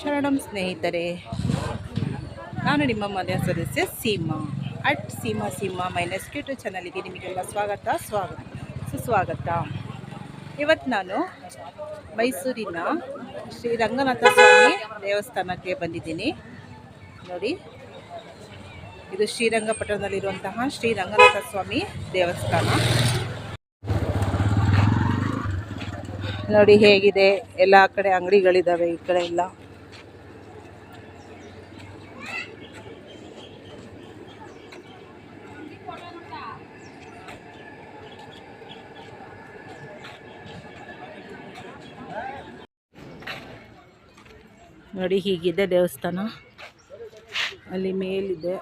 ಶರಣಂ ಸ್ನೇಹಿತರೆ, ನಾನು ನಿಮ್ಮ ಮನೆಯ ಸದಸ್ಯ Seema. At Seema Seema minus YouTube ಚಾನಲಿಗೆ ನಿಮಗೆಲ್ಲ ಸ್ವಾಗತ ಸ್ವಾಗತ, ಸುಸ್ವಾಗತ. ಇವತ್ತು ನಾನು ಮೈಸೂರಿನ ಶ್ರೀ ರಂಗನಾಥ ಸ್ವಾಮಿ ದೇವಸ್ಥಾನಕ್ಕೆ ಬಂದಿದ್ದೀನಿ. ನೋಡಿ, ಇದು ಶ್ರೀರಂಗಪಟ್ಟಣದಲ್ಲಿರುವಂತಹ ಶ್ರೀ ರಂಗನಾಥ ಸ್ವಾಮಿ ದೇವಸ್ಥಾನ. ನೋಡಿ, ಹೇಗಿದೆ? ಎಲ್ಲ ಕಡೆ ಅಂಗಡಿಗಳಿದ್ದಾವೆ ಈ ಕಡೆ ಎಲ್ಲ. ನೋಡಿ ಹೀಗಿದೆ ದೇವಸ್ಥಾನ. ಅಲ್ಲಿ ಮೇಲಿದೆ.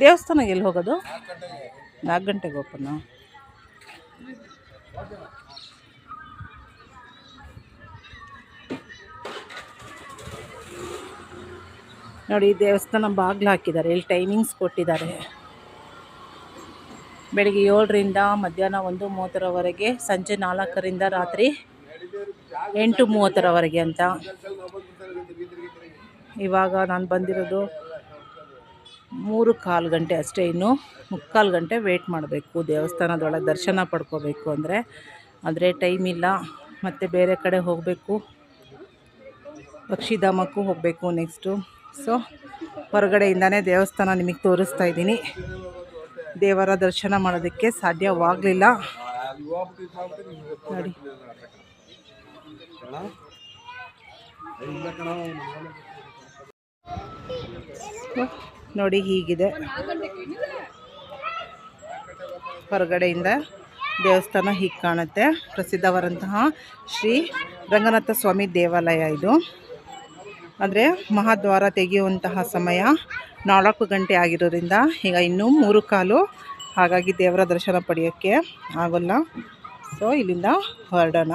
ದೇವಸ್ಥಾನ ಎಲ್ಲಿ ಹೋಗೋದು? ನಾಲ್ಕು ಗಂಟೆಗೆ ಓಪನ್ ನೋಡಿ ದೇವಸ್ಥಾನ ಬಾಗಿಲು ಹಾಕಿದ್ದಾರೆ. ಇಲ್ಲಿ ಟೈಮಿಂಗ್ಸ್ ಕೊಟ್ಟಿದ್ದಾರೆ. ಬೆಳಿಗ್ಗೆ ಏಳರಿಂದ ಮಧ್ಯಾಹ್ನ ಒಂದು ಮೂವತ್ತರವರೆಗೆ, ಸಂಜೆ ನಾಲ್ಕರಿಂದ ರಾತ್ರಿ ಎಂಟು ಮೂವತ್ತರವರೆಗೆ ಅಂತ. ಇವಾಗ ನಾನು ಬಂದಿರೋದು ಮೂರು ಕಾಲು ಗಂಟೆ ಅಷ್ಟೇ ಇನ್ನು ಮುಕ್ಕಾಲು ಗಂಟೆ ವೇಟ್ ಮಾಡಬೇಕು. ದೇವಸ್ಥಾನದೊಳಗೆ ದರ್ಶನ ಪಡ್ಕೋಬೇಕು ಅಂದರೆ. ಆದರೆ ಟೈಮ್ ಇಲ್ಲ. ಮತ್ತು ಬೇರೆ ಕಡೆ ಹೋಗಬೇಕು. ಪಕ್ಷಿಧಾಮಕ್ಕೂ ಹೋಗಬೇಕು ನೆಕ್ಸ್ಟು ಸೊ ಹೊರಗಡೆಯಿಂದನೇ ದೇವಸ್ಥಾನ ನಿಮಗೆ ತೋರಿಸ್ತಾ ಇದ್ದೀನಿ. ದೇವರ ದರ್ಶನ ಮಾಡೋದಕ್ಕೆ ಸಾಧ್ಯವಾಗಲಿಲ್ಲ. ನೋಡಿ. ನೋಡಿ ಹೀಗಿದೆ. ಹೊರಗಡೆಯಿಂದ ದೇವಸ್ಥಾನ ಹೀಗೆ ಕಾಣುತ್ತೆ. ಪ್ರಸಿದ್ಧವಾದಂತಹ ಶ್ರೀ ರಂಗನಾಥ ಸ್ವಾಮಿ ದೇವಾಲಯ ಇದು. ಅಂದರೆ ಮಹಾದ್ವಾರ ತೆಗೆಯುವಂತಹ ಸಮಯ ನಾಲ್ಕು ಗಂಟೆ ಆಗಿರೋದ್ರಿಂದ ಈಗ ಇನ್ನೂ ಮೂರು ಕಾಲು ಹಾಗಾಗಿ ದೇವರ ದರ್ಶನ ಪಡೆಯೋಕ್ಕೆ ಆಗೋಲ್ಲ. ಸೊ ಇಲ್ಲಿಂದ ಹೊರಡೋಣ.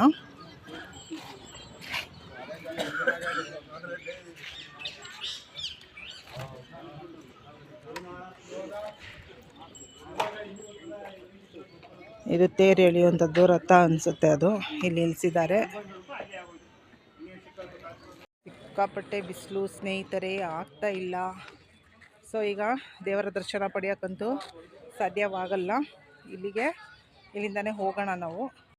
ಇದು ತೇರು ಎಳೆಯುವಂಥದ್ದು ರಥ ಅನಿಸುತ್ತೆ ಅದು. ಇಲ್ಲಿ ನಿಲ್ಲಿಸಿದ್ದಾರೆ ಸಿಕ್ಕಾಪಟ್ಟೆ ಬಿಸಿಲು, ಸ್ನೇಹಿತರೆ, ಆಗ್ತಾ ಇಲ್ಲ. ಸೊ ಈಗ ದೇವರ ದರ್ಶನ ಪಡೆಯೋಕ್ಕಂತೂ ಸಾಧ್ಯವಾಗಲ್ಲ. ಇಲ್ಲಿಗೆ ಇಲ್ಲಿಂದನೇ ಹೋಗೋಣ ನಾವು.